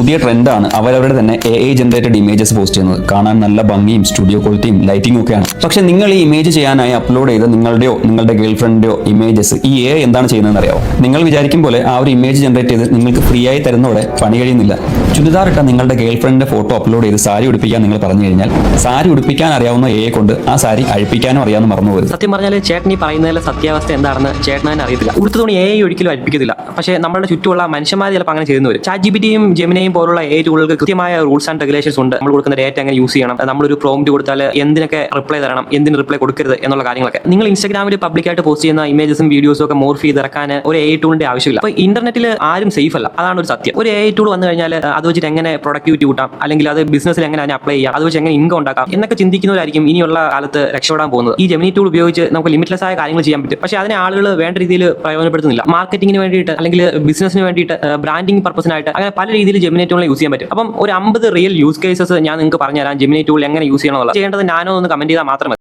പുതിയ ട്രെൻഡാണ്. അവരവരുടെ തന്നെ A I generated images post ചെയ്യുന്നത്. കാണാൻ നല്ല ഭംഗിയും സ്റ്റുഡിയോ ക്വാളിറ്റിയും ലൈറ്റിംഗും ഒക്കെയാണ്. പക്ഷേ നിങ്ങൾ ഈ ഇമേജ് ചെയ്യാനായി അപ്ലോഡ് ചെയ്ത് നിങ്ങളുടെയോ നിങ്ങളുടെ ഗേൾ ഫ്രണ്ടിന്റെയോ ഇമേജസ് ഈ എ എന്താണ് ചെയ്യുന്നതെന്ന് അറിയാമോ നിങ്ങൾ വിചാരിക്കും പോലെ ആ ഒരു ഇമേജ് ജനറേറ്റ് ചെയ്ത് നിങ്ങൾക്ക് ഫ്രീ ആയി തരുന്നതോടെ പണി കഴിയുന്നില്ല. ചുരിദാർ ഇട്ട നിങ്ങളുടെ ഗേൾ ഫ്രണ്ടിന്റെ ഫോട്ടോ അപ്ലോഡ് ചെയ്ത് സാരി ഉടുപ്പിക്കാൻ നിങ്ങൾ പറഞ്ഞു കഴിഞ്ഞാൽ സാരി ഉടുപ്പിക്കാൻ അറിയാവുന്ന എ കൊണ്ട് ആ സാരി അഴിപ്പിക്കാനും അറിയാമെന്ന് മറന്നു പോകും സത്യം പറഞ്ഞാൽ ചേട്ടൻ ഈ പറയുന്നതിലെ സത്യാവസ്ഥ എന്താണെന്ന് ചേട്ടനെ അറിയത്തില്ല. ഉടുത്ത തുണി എ ഒരിക്കലും അടിപ്പിക്കത്തില്ല പക്ഷേ നമ്മുടെ ചുറ്റുമുള്ള മനുഷ്യന്മാർ ചിലപ്പോൾ അങ്ങനെ ചെയ്യുന്നവർ ചാറ്റ് ജി ജെമിനയും പോലുള്ള എ ടൂളുകൾക്ക് കൃത്യമായ റൂൾസ് ആൻഡ് റെഗുലേഷൻസ് ഉണ്ട്. നമ്മൾ കൊടുക്കുന്ന ഡേറ്റ എങ്ങനെ യൂസ് ചെയ്യണം? നമ്മളൊരു പ്രോംറ്റ് കൊടുത്താൽ എന്തിനൊക്കെ റിപ്ലൈ തരണം? എന്തിന് റിപ്ലൈ കൊടുക്കരുത്? എന്നുള്ള കാര്യങ്ങളൊക്കെ. നിങ്ങൾ ഇൻസ്റ്റാഗ്രാമിൽ പബ്ലിക്കായിട്ട് പോസ്റ്റ് ചെയ്യുന്ന ഇമേജസും വീഡിയോസും ഒക്കെ മോർഫ് ചെയ്ത് ഇറക്കാൻ ഒരു എ ടൂളിന്റെ ആവശ്യമില്ല. അപ്പോൾ ഇന്റർനെറ്റിൽ ആരും സേഫ് അല്ല. അതാണ് ഒരു സത്യം. ഒരു എ ടൂൾ വന്നു കഴിഞ്ഞാൽ അത് വെച്ചിട്ട് എങ്ങനെ പ്രൊഡക്ടിവിറ്റി കൂട്ടാം? അല്ലെങ്കിൽ അത് ബിസിനസ്സിൽ എങ്ങനെ അതിനെ അപ്ലൈ ചെയ്യാം? അത് വെച്ച് എങ്ങനെ ഇൻകം ഉണ്ടാക്കാം? എന്നൊക്കെ ചിന്തിക്കുന്നവരായിരിക്കും ഇനിയുള്ള കാലത്ത് രക്ഷപ്പെടാൻ പോകുന്നത്. ഈ ജെമിനി ടൂൾ ഉപയോഗിച്ച് നമുക്ക് ലിമിറ്റ്ലെസ് ആയ കാര്യങ്ങൾ ചെയ്യാൻ പറ്റും. പക്ഷേ അതിനെ ആളുകൾ വേണ്ട രീതിയിൽ പ്രയോജനപ്പെടുത്തുന്നില്ല. മാർക്കറ്റിംഗിന് വേണ്ടിയിട്ട് അല്ലെങ്കിൽ ബിസിനസ്സിന് വേണ്ടിയിട്ട് ബ്രാൻഡിംഗ് പർപ്പസിനായിട്ട് അങ്ങനെ പല രീതിയിൽ ജെമിനി ടൂളിനെ യൂസ് ചെയ്യാൻ പറ്റും. അപ്പം ഒരു അമ്പത് റിയൽ യൂസ് കേസസ് ഞാൻ നിങ്ങൾക്ക് പറഞ്ഞുതരാം. ജെമിനി ടൂൾ എങ്ങനെ യൂസ് ചെയ്യണമെന്നുള്ളത് ചെയ്യേണ്ടത് ഞാനോ ഒന്ന് കമന്റ് ചെയ്താൽ മാത്രം മതി.